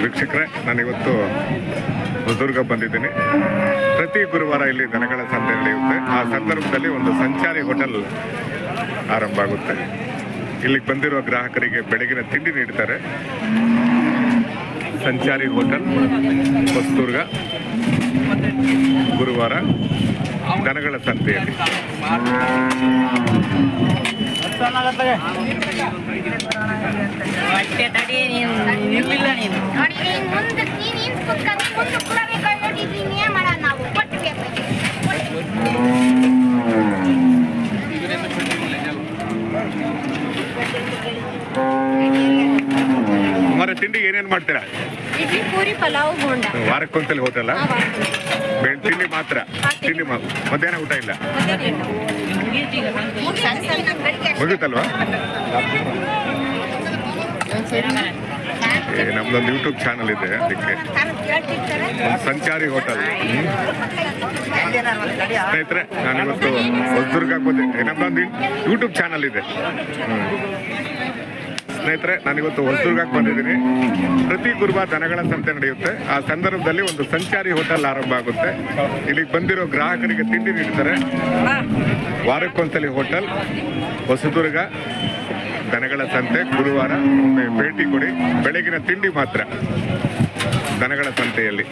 ವೀಕ್ಷಕರೇ ನಾನಿವತ್ತು ಹೊಸದುರ್ಗ ಬಂದಿದ್ದೀನಿ. ಪ್ರತಿ ಗುರುವಾರ ಇಲ್ಲಿ ದನಗಳ ಸಂತೆ ನಡೆಯುತ್ತೆ. ಆ ಸಂದರ್ಭದಲ್ಲಿ ಒಂದು ಸಂಚಾರಿ ಹೋಟೆಲ್ ಆರಂಭ ಆಗುತ್ತೆ. ಇಲ್ಲಿಗೆ ಬಂದಿರುವ ಗ್ರಾಹಕರಿಗೆ ಬೆಳಗಿನ ತಿಂಡಿ ನೀಡ್ತಾರೆ. ಸಂಚಾರಿ ಹೋಟೆಲ್ ಹೊಸದುರ್ಗ ಗುರುವಾರ ದನಗಳ ಸಂತೆಯಲ್ಲಿ. ಹೊಟ್ಟೆ ತಡಿ, ನೀನು ನಿಲ್ಲಿಲ್ಲ ನೀನು ನೋಡಿ ನೀನ್ ಮುಂದೆ ನೀನ್ ಹಿಂದ್ ಮಾಡೋಣ ನಾವು. ಮರ ತಿಂಡಿಗೆ ಏನೇನು ಮಾಡ್ತೀರಾ? ಇಡ್ಲಿ ಪೂರಿ ಪಲಾವ್ ಬೋಂಡ. ವಾರಕ್ಕೊಂದ್ಸಲಿ ಹೋಟೆಲ್ಲ ಬೆಳ್ ತಿಂಡಿ ಮಾತ್ರ. ತಿಂಡಿ ಮಾ- ಮಧ್ಯಾಹ್ನ ಊಟ ಇಲ್ಲ? ಮುಗಿತಲ್ವಾ? ನಮ್ದೊಂದು ಯೂಟ್ಯೂಬ್ ಚಾನಲ್ ಇದೆ ಅದಕ್ಕೆ. ಸಂಚಾರಿ ಹೋಟೆಲ್. ಸ್ನೇಹಿತರೆ, ನಾನಿವತ್ತು ಹೊಸದುರ್ಗಕ್ಕೆ ಬಂದಿದ್ದೆ ನಮ್ದೊಂದು ಯೂಟ್ಯೂಬ್ ಚಾನಲ್ ಇದೆ. ಸ್ನೇಹಿತರೆ, ನಾನಿವತ್ತು ಹೊಸದುರ್ಗಕ್ಕೆ ಬಂದಿದ್ದೀನಿ. ಪ್ರತಿ ಗುರುವಾರ ದನಗಳ ಸಂತೆ ನಡೆಯುತ್ತೆ. ಆ ಸಂದರ್ಭದಲ್ಲಿ ಒಂದು ಸಂಚಾರಿ ಹೋಟೆಲ್ ಆರಂಭ ಆಗುತ್ತೆ. ಇಲ್ಲಿಗೆ ಬಂದಿರೋ ಗ್ರಾಹಕರಿಗೆ ತಿಂಡಿ ನೀಡ್ತಾರೆ ವಾರಕ್ಕೊಂದ್ಸಲಿ ಹೋಟೆಲ್, ಹೊಸದುರ್ಗ. ದನಗಳ ಸಂತೆ ಗುರುವಾರ ಭೇಟಿ ಕೊಡಿ. ಬೆಳಗಿನ ತಿಂಡಿ ಮಾತ್ರ. ದನಗಳ ಸಂತೆಯಲ್ಲಿ.